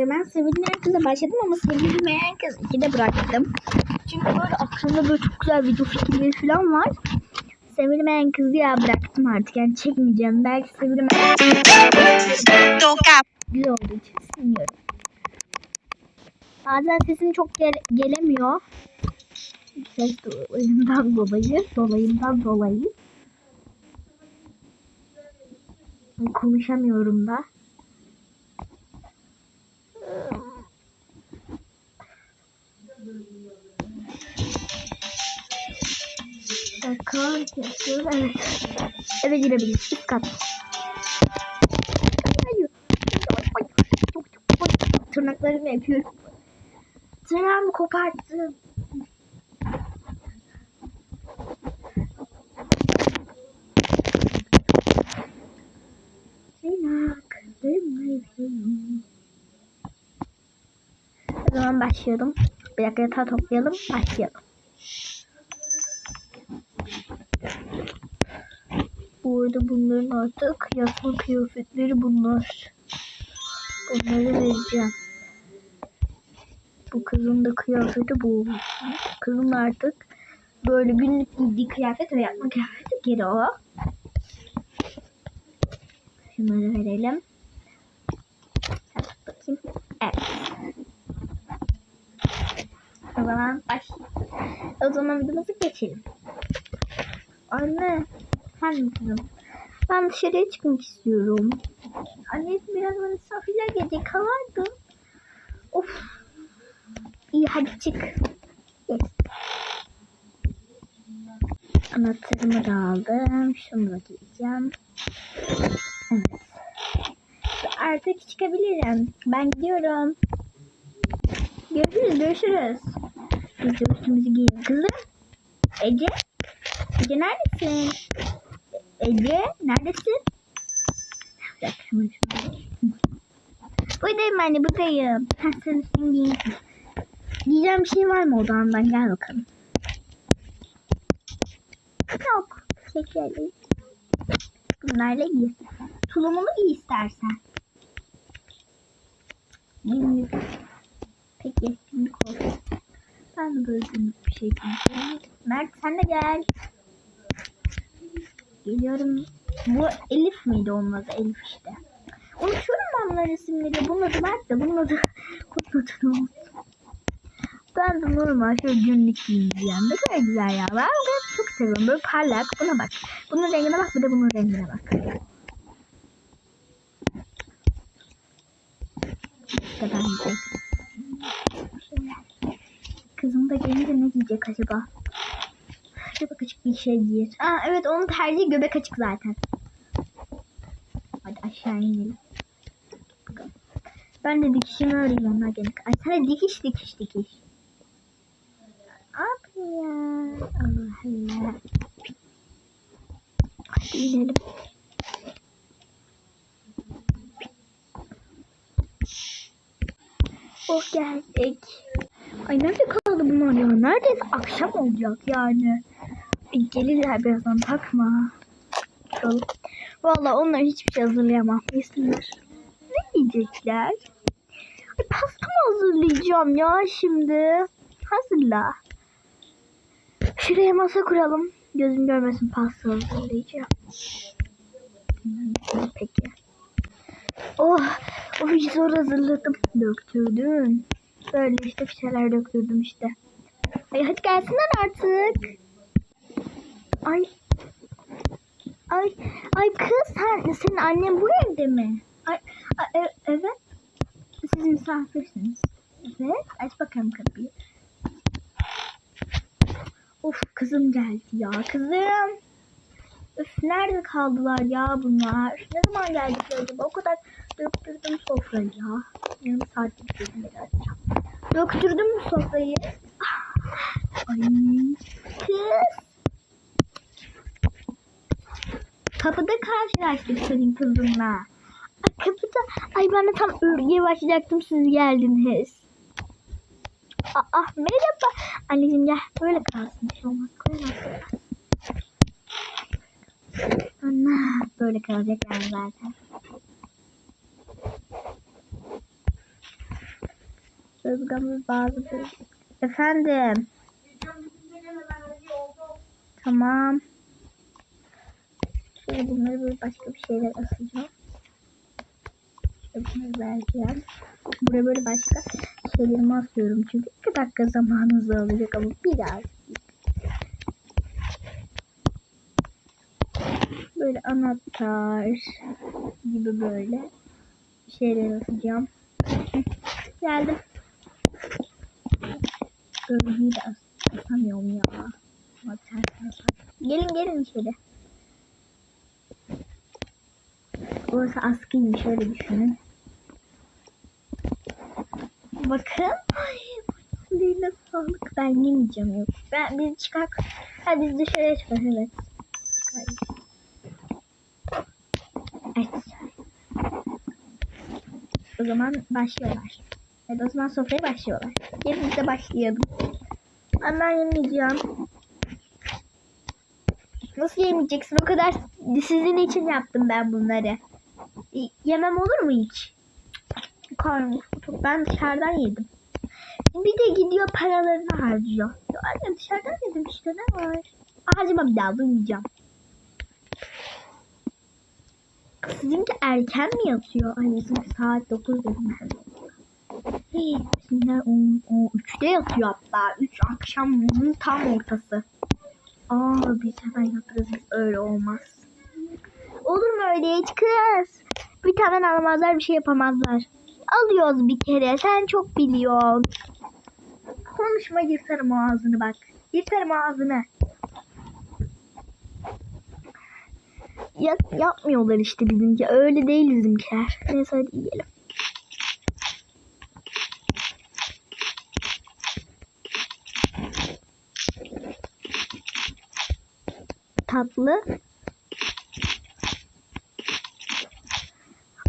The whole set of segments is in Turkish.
arkadaşlar ben sevilmeyen kıza başladım ama sevilmeyen kız 2'de bıraktım. Çünkü böyle aklımda böyle çok güzel video fikirleri falan var. Sevilmeyen kızı ya bıraktım artık yani çekmeyeceğim. Belki sevilmeyen Toca. güzel olduğu için. Bazen sesim çok gel- gelemiyor. Ses dolayımdan dolayı, dolayımdan dolayı. Konuşamıyorum da. Dakika, kesiyoruz. Evet. Eve girebiliriz. Üst kat. Tırnaklarımı yapıyorum. Tırnağımı koparttım. Tırnaklarımı yapıyorum. O zaman başlayalım. Bir dakika yatağı toplayalım. Başlayalım. Bu arada bunların artık yatma kıyafetleri bunlar. Bunları vereceğim. Bu kızın da kıyafeti bu. Kızın artık böyle günlük giydiği kıyafet ve yatma kıyafeti geri o. Şunları verelim. Bakayım. Evet. O zaman başlayalım. O zaman videomuza geçelim. Anne. Mi kızım? Ben dışarıya çıkmak istiyorum. Anne biraz misafirler gelecek. Kalardım. Of. İyi hadi çık. Yes. Anahtarımı da aldım. Şunu da giyeceğim. Evet. Artık çıkabilirim. Ben gidiyorum. Görüşürüz, görüşürüz. Biz de üstümüzü giyelim. Kızım. Ece. Ece neredesin? Ece neredesin? Buradayım anne buradayım. Ha, sen üstünü giyiyorsun. Giyeceğim bir şey var mı odandan? Gel bakalım. Yok. Şekerli. Bunlarla giy. Tulumunu giy istersen. Peki günlük olsun. Ben de böyle bir şey giyeceğim. Mert sen de gel. Geliyorum. Bu Elif miydi adı? Elif işte. Unutuyorum ben bunların isimleri. Bunun adı Mert de bunun adı adını unuttum. Ben de normal şöyle günlük giyeceğim. Ne kadar güzel ya. Ben bunu çok seviyorum. Böyle parlak. Buna bak. Bunun rengine bak bir de bunun rengine bak. İşte bence. Kızım gelince ne giyecek acaba? Göbek açık bir şey giyer. Aa evet onun tercihi göbek açık zaten. Hadi aşağı inelim. Ben de dikişimi onlar gelene kadar. Ay sana dikiş dikiş dikiş. Abi ya. Allah Allah. Hadi inelim. Oh geldik. Ay nerede bunlar ya? Neredeyse akşam olacak yani. Ay, gelirler birazdan takma. Valla onlar hiçbir şey hazırlayamam. Yesinler. Ne yiyecekler? Ay, pasta mı hazırlayacağım ya şimdi? Hazırla. Şuraya masa kuralım. Gözüm görmesin pasta hazırlayacağım. Peki. Oh, oh zor hazırladım. Döktürdün. Böyle işte bir şeyler döktürdüm işte. Ay hadi gelsinler artık. Ay. Ay, ay kız sen, senin annen bu evde mi? Ay, ay, e- evet. Siz misafirsiniz. Evet. Aç bakalım kapıyı. Of kızım geldi ya kızım. Öf nerede kaldılar ya bunlar? Ne zaman geldikler acaba? O kadar döktürdüm sofrayı ya. Yarım saatlik açacağım. Döktürdüm mü sofrayı? Ay kız. Kapıda karşılaştık senin kızınla. Ay kapıda. Ay ben de tam örgüye başlayacaktım siz geldiniz. Aa merhaba. Anneciğim gel böyle kalsın. Bir şey olmaz. Ana böyle kalacak yani zaten. Özgamız bazı Efendim. Tamam. Şöyle bunları böyle başka bir şeyler asacağım. Şöyle bunları vereceğim. Buraya böyle başka şeylerimi asıyorum. Çünkü 2 dakika zamanınızı alacak ama biraz. Böyle anahtar gibi böyle şeyler asacağım. Geldim. Örgüyü de as asamıyorum ya. Ama ters. Gelin gelin içeri. Burası askıymış öyle düşünün. Bakın. Ay, eline sağlık. Ben yemeyeceğim yok. Ben biz çıkar. Hadi biz dışarıya çıkalım. Evet. Çıkar. Evet. O zaman başlıyorlar. Evet o zaman sofraya başlıyorlar. Gelin de başlayalım. Ama ben yemeyeceğim. Nasıl yemeyeceksin? O kadar sizin için yaptım ben bunları. Y- Yemem olur mu hiç? Karnım. Ben dışarıdan yedim. Bir de gidiyor paralarını harcıyor. Ya anne dışarıdan yedim işte ne var? Harcama bir daha duymayacağım. Sizinki erken mi yatıyor? Ay bizimki saat 9 dedim ben. Bizimkiler 10, 10, 3'te yatıyor hatta. 3 akşamın tam ortası. Aa biz hemen yaparız. Öyle olmaz. Olur mu öyle hiç kız? Bir tane almazlar bir şey yapamazlar. Alıyoruz bir kere. Sen çok biliyorsun. Konuşma yırtarım o ağzını bak. Yırtarım ağzını. Ya, yapmıyorlar işte bizimki. Öyle değil bizimkiler. Neyse hadi yiyelim. Tatlı.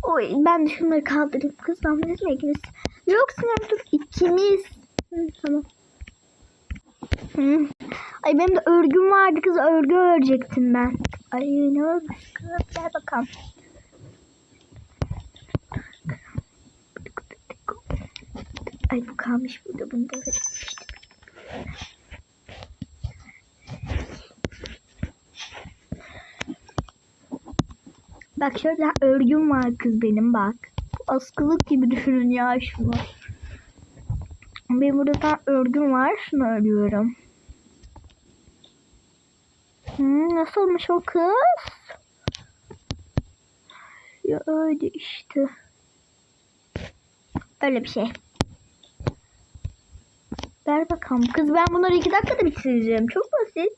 Oy ben de şunları kaldırayım. Kız damlacı mı ikimiz? Yok Sinem dur ikimiz. Hı, tamam. Hı. Ay benim de örgüm vardı kız örgü örecektim ben. Ay ne örgüsü kız gel bakalım. Ay bu kalmış burada bunu da verelim. Bak şöyle örgüm var kız benim bak. Askılık gibi düşünün ya şunu. Benim burada örgüm var. Şunu örüyorum. Hmm, nasılmış o kız? Ya öyle işte. Öyle bir şey. Ver bakalım. Kız ben bunları iki dakikada bitireceğim. Çok basit.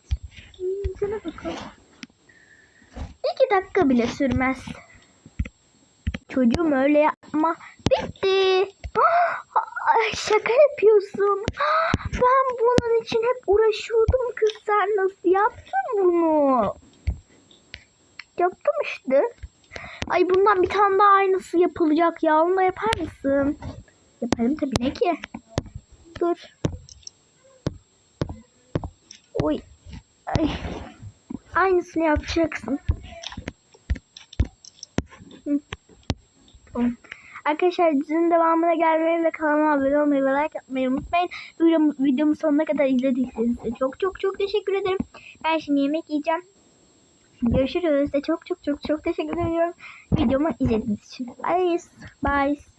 Hmm, sana bakalım. Dakika bile sürmez. Çocuğum öyle yapma. Bitti. Ay, şaka yapıyorsun. Ben bunun için hep uğraşıyordum kız. Sen nasıl yaptın bunu? Yaptım işte. Ay bundan bir tane daha aynısı yapılacak ya. Onu da yapar mısın? Yaparım tabii ne ki? Dur. Oy. Ay. Aynısını yapacaksın. Arkadaşlar dizinin devamına gelmeyi ve kanalıma abone olmayı ve like atmayı unutmayın. Videomu, videomu sonuna kadar izlediyseniz de çok çok çok teşekkür ederim. Ben şimdi yemek yiyeceğim. Görüşürüz de çok çok çok çok teşekkür ediyorum videomu izlediğiniz için. Bye. Bye.